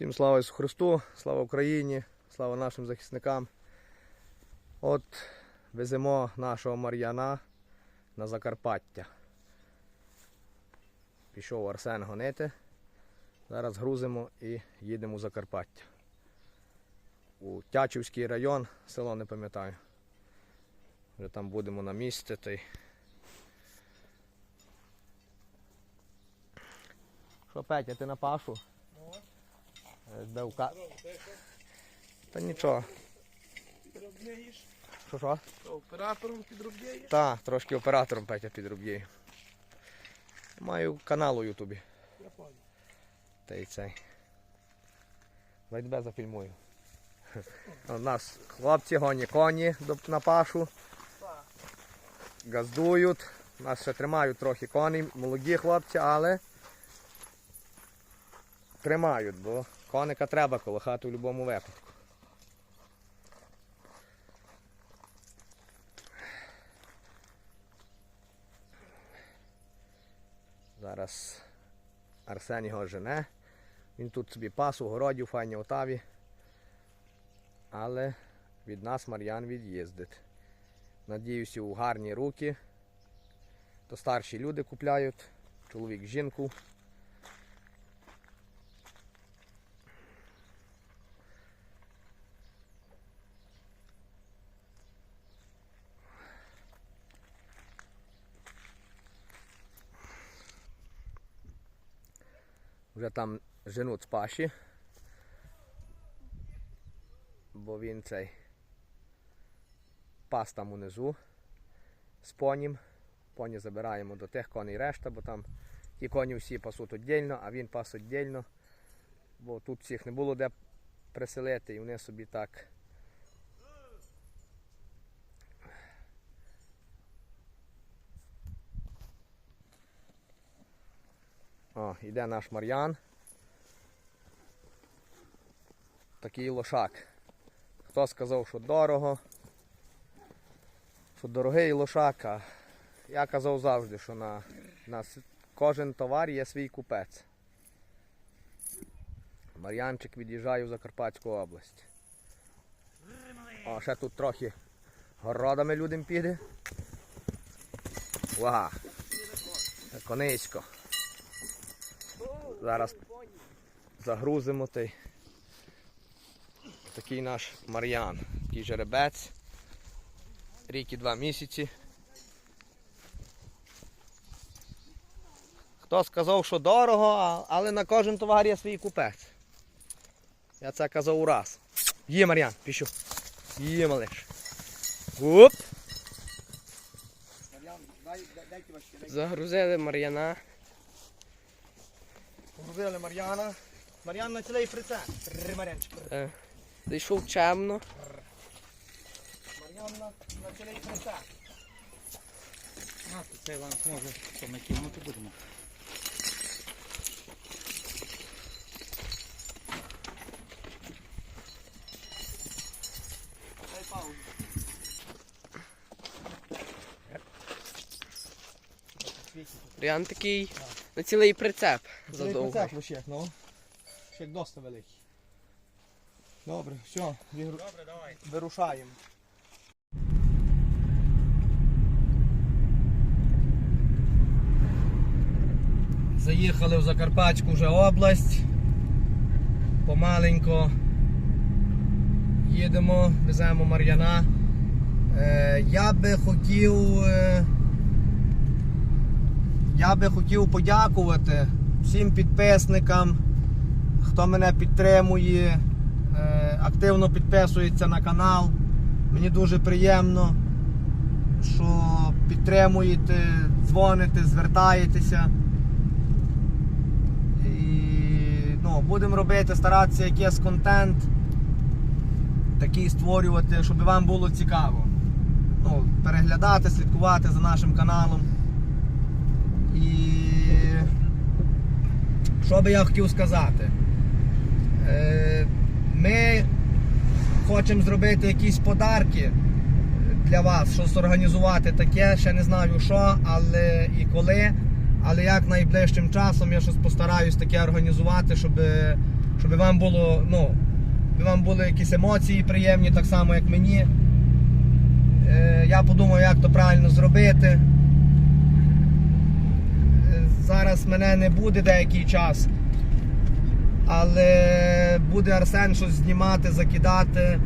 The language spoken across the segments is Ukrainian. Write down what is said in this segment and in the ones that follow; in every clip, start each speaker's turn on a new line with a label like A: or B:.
A: Всім слава Ісусу Христу, слава Україні, слава нашим захисникам. От веземо нашого Мар'яна на Закарпаття. Пішов Арсен гонити. Зараз грузимо і їдемо у Закарпаття. У Тячівський район, село не пам'ятаю. Вже там будемо на місці. Та. Що, Петя, ти на пашу? Е, Де у ка... Та нічого.
B: Підробляєш?
A: Що що?
B: Оператором підробляєш?
A: Та, трошки оператором Петя підроб'є. Маю канал у Ютубі.
B: Я понял.
A: Та й цей. Давай тебе зафільмую. У нас хлопці гоні коні на пашу.
B: Так.
A: Газдують. Нас ще тримають трохи коней, молоді хлопці, але тримають, бо коника треба коло хати в будь-якому випадку. Зараз Арсен його жене. Він тут собі пас у городі, у файній отаві. Але від нас Мар'ян від'їздить. Надіюся, у гарні руки. То старші люди купляють, чоловік жінку. Вже там женуть з паші. Бо він цей пас там унизу з понім. Поні забираємо до тих коней решта, бо там ті коні всі пасуть віддільно, а він пас віддільно. Бо тут всіх не було де приселити, і вони собі так. О, іде наш Мар'ян. Такий лошак. Хто сказав, що дорого, що дорогий лошак, а я казав завжди, що на, на кожен товар є свій купець. Мар'янчик від'їжджає в Закарпатську область. О, ще тут трохи городами людям піде. Ва! Конисько. Зараз загрузимо той. Такий наш Мар'ян. Такий жеребець. Рік і два місяці. Хто сказав, що дорого, але на кожен товар є свій купець. Я це казав у раз. Є, Мар'ян, пішу. Є, малиш. Оп!
B: Загрузили Мар'яна.
A: Погрузили Мар'яна. Мар'ян на цілий прицеп. Три Мар'янчик.
B: Е, Зайшов чемно.
A: Мар'ян на, на цілий прицеп.
C: А, то цей ланц може, що ми кинути будемо.
A: Дай паузу.
B: Мар'ян такий на цілий прицеп
A: Цілий
B: задовго.
A: прицеп лише, ну. Ще як доста великий. Добре, все, виру...
C: Добре, давай.
A: вирушаємо. Заїхали в Закарпатську вже область. Помаленько їдемо, веземо Мар'яна. Е, я би хотів. Е, я би хотів подякувати всім підписникам, хто мене підтримує, е, активно підписується на канал. Мені дуже приємно, що підтримуєте, дзвоните, звертаєтеся. Ну, будемо робити, старатися якийсь контент такий створювати, щоб вам було цікаво. Ну, переглядати, слідкувати за нашим каналом. І що би я хотів сказати? Е, Ми хочемо зробити якісь подарки для вас, щось організувати таке, ще не знаю що, але і коли. Але як найближчим часом я щось постараюсь таке організувати, щоб щоб вам було, ну, вам були якісь емоції приємні, так само як мені. Е, Я подумав, як то правильно зробити. Зараз мене не буде деякий час. Але буде Арсен щось знімати, закидати.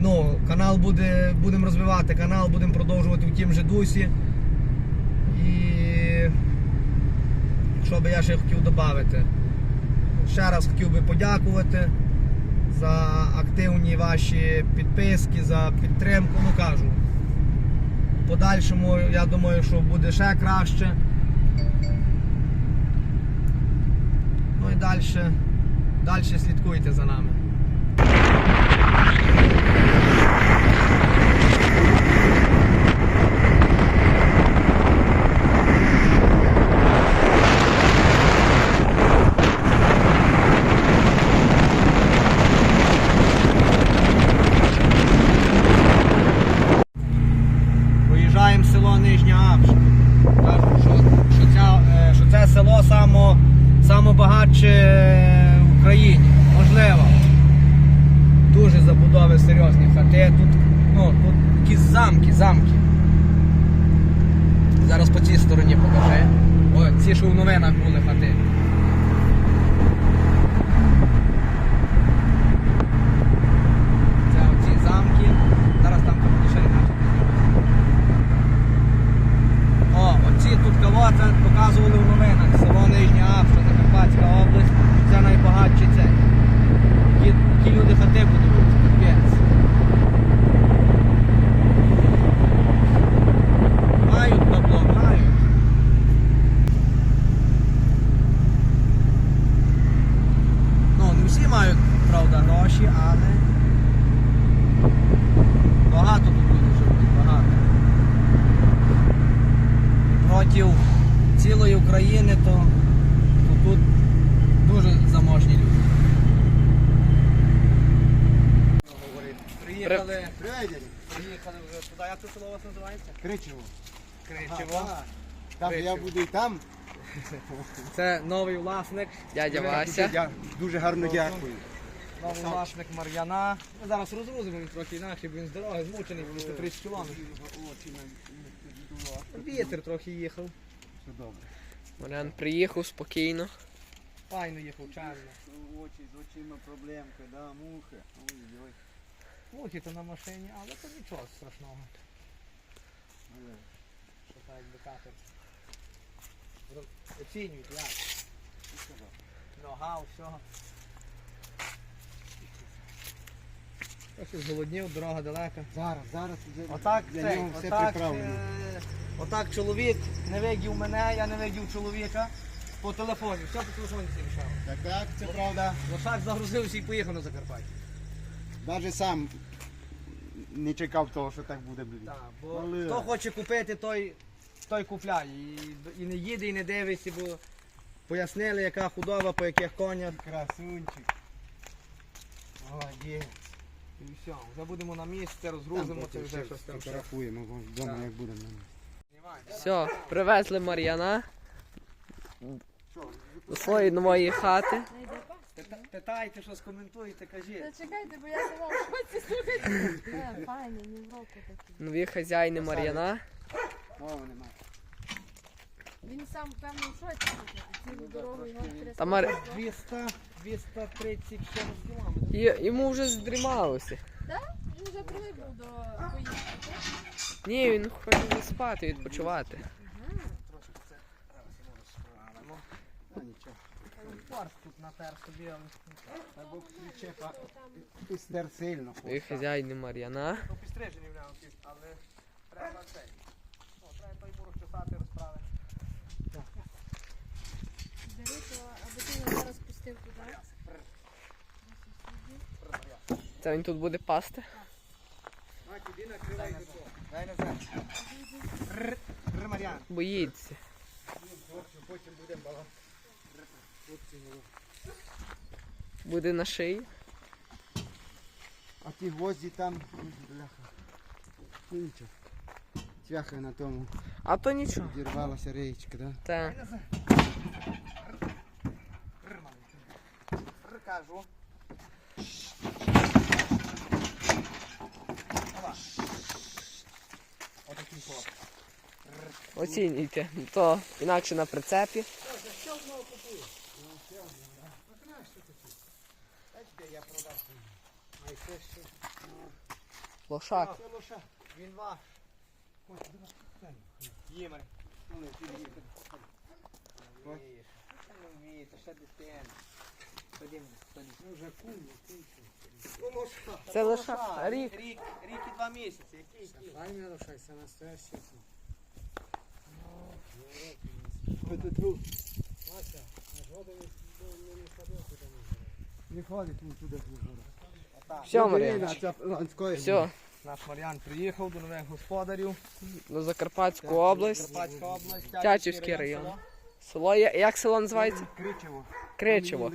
A: Ну, канал буде, будемо розвивати канал, будемо продовжувати в тім же дусі. І що би я ще хотів додати? Ще раз хотів би подякувати за активні ваші підписки, за підтримку. Ну кажу. В подальшому я думаю, що буде ще краще. Ну і далі, далі слідкуйте за нами. Виїжджаємо в село Нижня Апша. Кажуть, що, що, ця, е, що це село само, само багатше в Україні. Можливо. Дуже забудови серйозні хати. Тут, ну, тут якісь замки, замки. Зараз по цій стороні покажи. О, були хати. Це оці замки. Зараз там ще інакше. О, оці тут кавота показували в новинах. Село Нижня Апша, Закарпатська область. Це найбагатші це. Які люди хати будують. Капець. Мають бабло, мають. Ну, не всі мають, правда, гроші, але багато тут люди живуть, багато проти цілої України, то, то тут дуже заможні люди. Приїхали, приїхали вже туди. Як це село у вас називається?
D: Кричево.
A: Кричево.
D: Там
A: Кричево.
D: я буду і там.
A: Це новий власник.
B: Дядя Вася.
D: дя- дуже гарно дякую.
A: Новий власник Мар'яна. Ми зараз розгрузимо він трохи інакше, бо він з дороги змучений, він 130 кілометрів. Вітер трохи їхав.
D: Все добре.
B: Мар'ян приїхав спокійно.
A: Файно їхав, чарно.
D: Очі з очима проблемка, да, мухи. Ой-ой.
A: Мухи то на машині, але то нічого страшного. Що так. Роз- Оцінюють, як? Нога, всього. Трохи зголоднів, дорога далека.
D: Зараз, зараз
A: Отак
D: для
A: цей,
D: нього все
A: отак,
D: приправлено.
A: е, отак чоловік не видів мене, я не видів чоловіка. По телефоні, все по телефоні всі рішав.
D: Так, так, це правда.
A: Лошак загрузився і поїхав на Закарпаття.
D: Навіть сам не чекав того, що так буде блін.
A: Так, бо
D: Але-
A: хто хоче купити, той, той купляє. І, і не їде, і не дивиться, бо пояснили, яка худоба, по яких конях.
D: Красунчик. Молодець.
A: І все, вже будемо на місці, розгрузимо це вже щось там. ще.
D: Фотографуємо вдома,
A: Так.
D: як будемо.
B: Все, привезли Мар'яна до своєї нової хати.
A: Пита- Питайте, що скоментуєте, кажіть.
E: Та чекайте, бо я сама в шоці слухайте. Е, Файні, ні в року такі.
B: Нові хазяїни Мар'яна.
D: Мови немає.
E: Він сам певно в шоці слухайте. Цілу дорогу його трясти.
B: Та Мар-
A: 200, 230 чимось кілометрів.
B: Й- Йому вже здрімалося.
E: Так? Він вже привик був до поїздки. так?
B: Ні, він хоче спати, відпочивати.
A: Трошки це зараз ми розправимо.
D: А нічого.
A: Тут натер собі,
D: Або причепа і стер сильно.
B: Нові хазяїни Мар'яна.
A: то підстрижені в нього якісь, але треба цей. О, треба той мурок чесати, розправити.
E: Бери, то аби ти його зараз пустив туди.
B: Це він тут буде пасти.
A: На, іди накривай до того. Дай назад.
B: Боїться.
D: Потім будемо балакати.
B: Буде на шиї.
D: А ті гвозді там, бляха. Ну нічого. Цвяха на тому.
B: А то нічого.
D: Дірвалася реєчка, да?
B: Та.
A: Р, маленький. Р, кажу. Ова. Отакий хлоп.
B: Оцінюйте. То інакше на прицепі. Лошак.
A: Він ваш. Їмер. Вмієте, ще дитина. Ходімо, ходімо. Вже кум,
B: Це лошак. Рік.
A: Рік, рік і два місяці. Який?
D: Файна лошадь, це настоящий тут був. Вася, аж вода не ходить він туди.
B: Все, Мар'ян. Все.
A: Наш Мар'ян приїхав до нових господарів.
B: На Закарпатську область.
A: Карпатська область.
B: Тячівський район. Село є. Як село називається?
D: Кричево.
B: Кричево.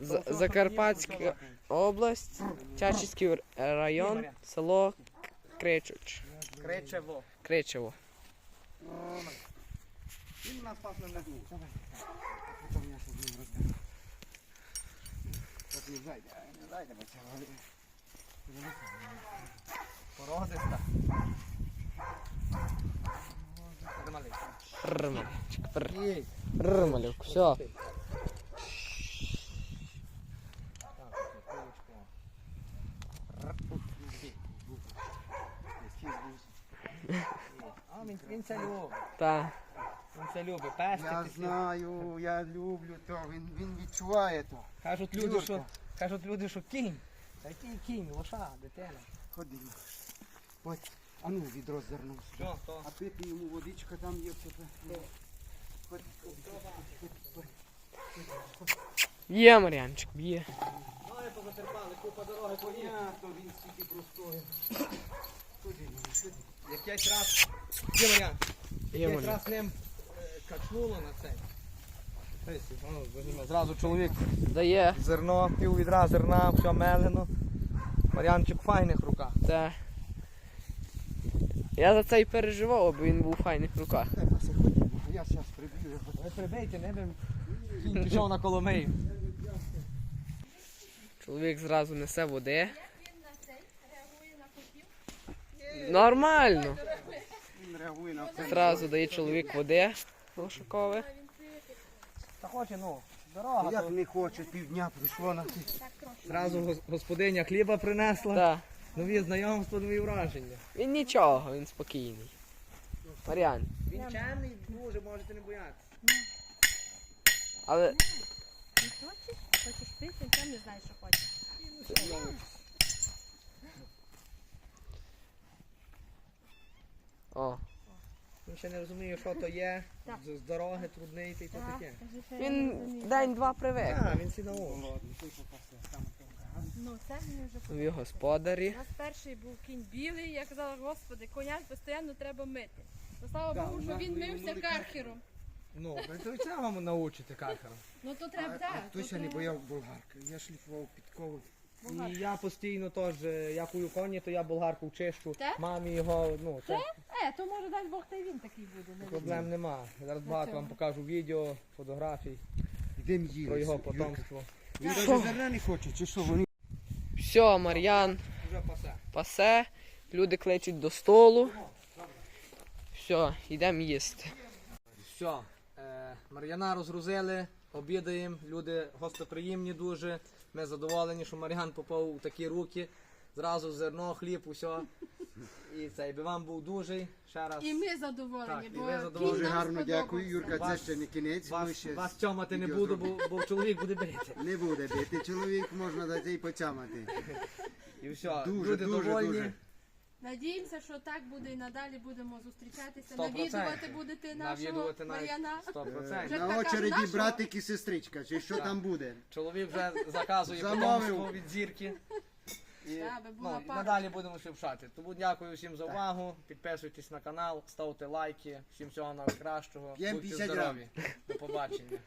B: З- Закарпатська область, Тячівський район, село Кричуч.
A: Кричево.
B: Кричево.
A: Він у нас пасне не дух.
D: Потім я собі їм розкажу. Так не зайде, не зайде, бо це.
A: Породиста. Маленька.
B: Рмалюк. Все.
A: Він, це любить. Він це любить.
D: Я
A: Пестити.
D: знаю, я люблю то, він, він відчуває то.
A: Кажуть люди,
D: Юрка.
A: що, кажуть люди, що кінь. Та який кінь, лоша, дитина.
D: Ходімо. Ось, а ну відро зерно.
A: Що, то?
D: А пити йому водичка там є в тебе. Ходь, ходь, ходь, ходь, ходь.
B: Є, Мар'янчик, є.
A: Ноги позатерпали, купа дороги поїхали.
D: Я, то він стільки простоїв. Ходімо, ходімо.
A: Якийсь раз, є Мар'ян,
B: Є,
A: якийсь
B: Мар'ян.
A: раз ним качнуло на воно, візьме. Зразу чоловік
B: Дає.
A: зерно, пів відра зерна, все мелено. Мар'янчик в файних руках.
B: Та. Я за це й переживав, аби він був у файних руках.
D: Я зараз приб'ю.
A: Ви прибийте, не бим. Кінь пішов на Коломию.
B: Чоловік зразу несе води. Нормально.
D: Він реагує на все.
B: Зразу дає чоловік води лошакове.
A: Та хоче, ну, дорога.
D: Як не хоче, півдня прийшло на
A: Зразу господиня хліба принесла.
B: Та.
A: Нові знайомства, нові враження.
B: Він нічого, він спокійний. Мар'ян.
A: Він чемний, дуже, можете не боятися.
B: Але
E: Не хочеш? Хочеш пити, сам не знаєш, що хочеш.
B: о,
A: Він ще не розуміє, що то є. З, з дороги трудний та й то
E: Так,
A: таке.
E: я
B: він день-два привик.
A: Так, він сі научить.
E: Ну, це мені вже
B: Нові господарі.
E: У нас перший був кінь білий, я казала, господи, коня постійно треба мити. То слава
D: Да,
E: Богу,
D: у
E: що
D: нас
E: він
D: ми
E: мився кархером.
A: Ну, то й це вам научити кахаром.
E: Ну то треба так. то
D: ще не
E: треба.
D: бояв болгарки? Я шліфував підкови.
A: І я постійно теж, е, я кую коні, то я болгарку чищу. Мамі його, ну, це
E: Е, то може дай Бог та й він такий буде. не
A: проблем нема. Зараз багато вам покажу відео, фотографій
D: Йдемо їли.
A: про його потомство.
D: Він навіть зерна не хоче, чи що вони?
B: Все, Мар'ян
A: Вже пасе.
B: пасе, люди кличуть до столу. Все, йдемо їсти.
A: Все, е, Мар'яна розгрузили, обідаємо, люди гостоприємні дуже. Ми задоволені, що Мар'ян попав у такі руки. Зразу зерно, хліб, усе. І цей би вам був дуже. Ще раз.
E: І ми задоволені,
A: Так, і
E: бо кінь
A: задоволені.
D: Дуже гарно дякую, Юрка. Це
A: Вас-
D: ще не кінець. ми
A: Вас,
D: ще
A: вас тьомати не
D: відео
A: буду,
D: зробимо.
A: бо, бо чоловік буде бити.
D: Не буде бити. Чоловік можна дати і поцямати.
A: І все,
D: Дуже,
A: люди
D: дуже,
A: довольні.
D: дуже.
E: Надіємося, що так буде і надалі будемо зустрічатися.
A: Сто
E: Навідувати будете нашого
A: Навідувати навіть
E: Мар'яна.
A: 100%.
E: Вже
D: На очереді братик і сестричка, чи що там буде?
A: Чоловік вже заказує
D: Замовив.
A: потомство від зірки. І,
E: була
A: ну, і
E: пара.
A: надалі будемо шепшати. Тому дякую всім за увагу. Підписуйтесь на канал, ставте лайки. Всім всього найкращого.
D: П'єм
A: Будьте
D: 50
A: здорові. До побачення.